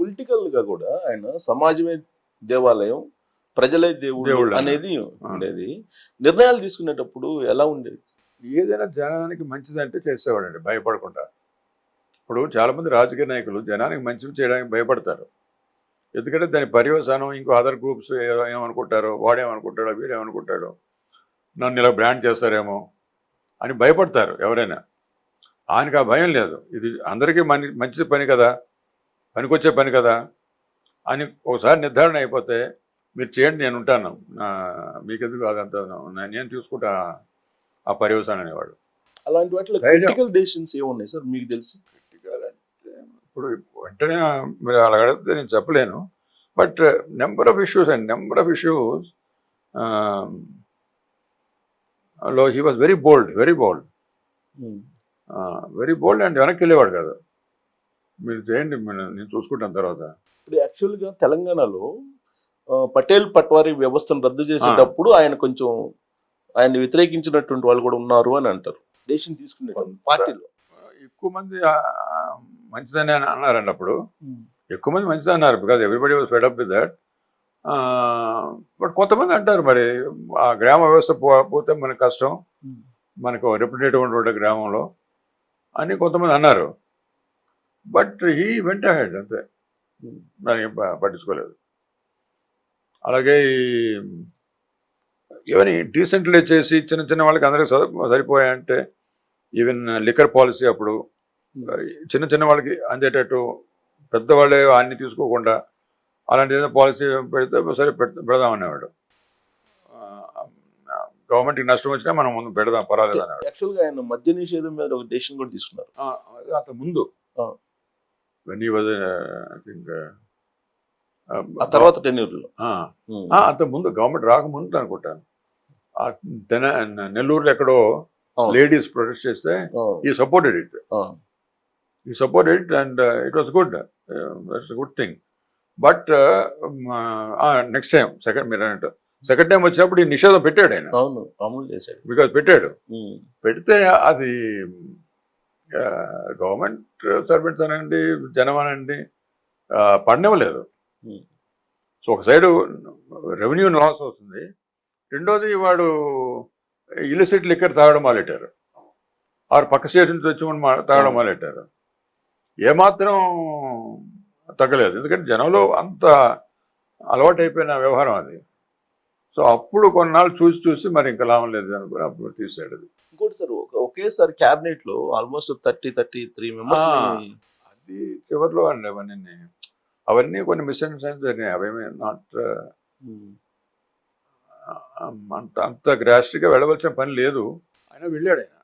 పొలిటికల్గా కూడా ఆయన సమాజమే దేవాలయం ప్రజలే దేవుడు అనేది ఉండేది. నిర్ణయాలు తీసుకునేటప్పుడు ఎలా ఉండేది? ఏదైనా జనానికి మంచిదంటే చేసేవాడండి భయపడకుండా. ఇప్పుడు చాలామంది రాజకీయ నాయకులు జనానికి మంచి చేయడానికి భయపడతారు. ఎందుకంటే దాని పర్యవసానం ఇంకో అదర్ గ్రూప్స్ ఏమనుకుంటారో వాడేమనుకుంటాడో వీడేమనుకుంటాడో నన్ను ఇలా బ్రాండ్ చేస్తారేమో అని భయపడతారు ఎవరైనా. ఆయనకు ఆ భయం లేదు. ఇది అందరికీ మంచి పని కదా. పనికొచ్చే పని కదా అని ఒకసారి నిర్ధారణ అయిపోతే మీరు చేయండి నేను ఉంటాను. మీకెందుకు అదంతా నేను చూసుకుంటా ఆ పర్యవసానం అనేవాడు. అలాంటి వాటిలో. క్రిటికల్ డెసిషన్స్ ఏమున్నాయి సార్? మీకు తెలిసి? క్రిటికల్ అంటే ఇప్పుడు వెంటనే మీరు అలా అడిగితే నేను చెప్పలేను. But number of issues and number of ఇష్యూస్లో he was very bold very bold very bold and వెనక్కి వెళ్ళేవాడు కాదు. మీరు చేయండి నేను చూసుకుంటాను తర్వాత. ఇప్పుడు యాక్చువల్గా తెలంగాణలో పటేల్ పట్వారీ వ్యవస్థను రద్దు చేసేటప్పుడు ఆయన కొంచెం ఆయన వ్యతిరేకించినటువంటి వాళ్ళు కూడా ఉన్నారు అని అంటారు. డెసిషన్ తీసుకునేటువంటి పార్టీలో. ఎక్కువ మంది మంచిదని అని అన్నారండి అప్పుడు. ఎక్కువ మంది మంచిది అన్నారు. Because everybody was fed up with that but కొంతమంది అంటారు మరి ఆ గ్రామ వ్యవస్థ పోతే మనకు కష్టం. మనకు రెప్యుటేటివ్ ఉన్నటువంటి గ్రామంలో అని కొంతమంది అన్నారు. బట్ హీ వెంట హెడ్ అంతే. ప- పట్టించుకోలేదు. అలాగే ఇవన్నీ డీసెంట్లీ చేసి చిన్న చిన్న వాళ్ళకి అందరికి సరి- సరిపోయాయంటే ఈవెన్ లిక్కర్ పాలసీ అప్పుడు చిన్న చిన్న వాళ్ళకి అందేటట్టు పెద్దవాళ్ళే అన్ని తీసుకోకుండా అలాంటి ఏదైనా పాలసీ పెడితే సరే పెడ- పెడదామనేవాడు గవర్నమెంట్కి నష్టం వచ్చినా మనం ముందు పెడదాం పర్వాలేదు అనేవాడు. యాక్చువల్గా ఆయన మద్య నిషేధం మీద ఒక డెసిషన్ కూడా తీసుకున్నారు. అంత ముందు. వెన్ ఈ వాజ్ ఐ థింక్ ఆ తర్వాత లో అంత ముందు గవర్నమెంట్ రాకముందు అనుకుంటాను. నెల్లూరులో ఎక్కడో. లేడీస్ ప్రొటెస్ట్ చేస్తే he supported it he support it and it was good that's good thing but next time second మీరు అన్నట్టు. సెకండ్ టైం వచ్చినప్పుడు ఈ నిషేధం పెట్టాడు ఆయన. అవును అమలు చేశాడు. బికాజ్ పెట్టాడు. ఉమ్. పెడితే అది గవర్నమెంట్ సర్వెంట్స్ అనండి జనం అనండి Hmm. సో ఒక సైడు రెవెన్యూ లాస్ అవుతుంది రెండోది వాడు ఇలిసిట్ లిక్కర్ తాగడం మొదలెట్టారు ఆరు పక్క స్టేట్ నుంచి వచ్చి తాగడం. మొదలెట్టారు ఏమాత్రం తగ్గలేదు. ఎందుకంటే జనంలో అంత అలవాటు అయిపోయిన వ్యవహారం అది. సో అప్పుడు కొన్నాళ్ళు చూసి చూసి మరి ఇంకా లాభం లేదు అనుకుని అప్పుడు తీసాడు అది. ఇంకోటి సార్ ఒక- ఒకేసారి క్యాబినెట్లో almost thirty thirty three members. అది చివరిలో అండి అవన్నీ. అవన్నీ కొన్ని మిస్అండర్స్టాండింగ్ జరిగినాయి. అవేమీ నాట్ అంత అంత గ్రాస్ట్గా వెళ్ళవలసిన పని లేదు. ఆయన వెళ్ళాడు ఆయన.